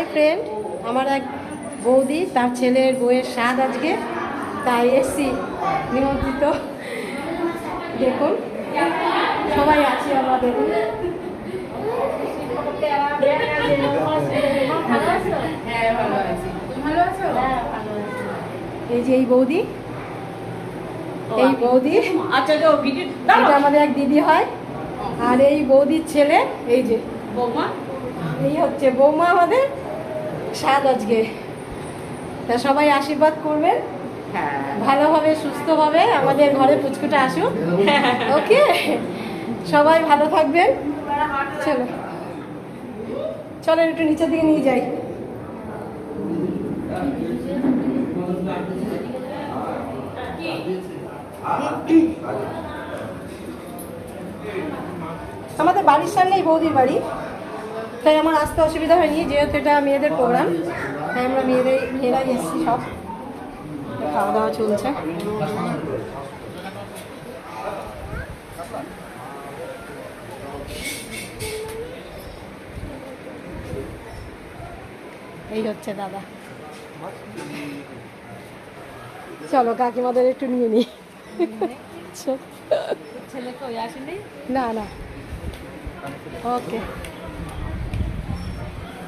Hi friend আমার এক বৌদি তার ছেলের বউয়ের স্বাদ আজকে তাই এসছি নিমন্ত্রিত। দেখুন সবাই আছি আমরা দেখুন এই যে এই বৌদি এই বৌদি আচ্ছা এটা আমাদের এক দিদি হয়। আর এই বৌদির ছেলে এই যে। বৌমা? এই হচ্ছে বৌমা আমাদের। স্বাদ আজকে। তা সবাই আশীর্বাদ করবেন। হ্যাঁ ভালোভাবে, সুস্থভাবে আমাদের ঘরে পুচকুটা আসুক। ওকে? সবাই ভালো থাকবেন। চলো। চলো একটু নিচের দিকে নিয়ে যাই। আমাদের বাড়ির সামনেই বৌদির বাড়ি। তাই আমার আসতে অসুবিধা হয়নি যেহেতু এটা মেয়েদের প্রোগ্রাম তাই আমরা মেয়েদের মেয়েরাই এসেছি সব। খাওয়া দাওয়া চলছে। এই হচ্ছে দাদা। চলো কাকিমাদের একটু নিয়ে আসেনি? না না। ওকে।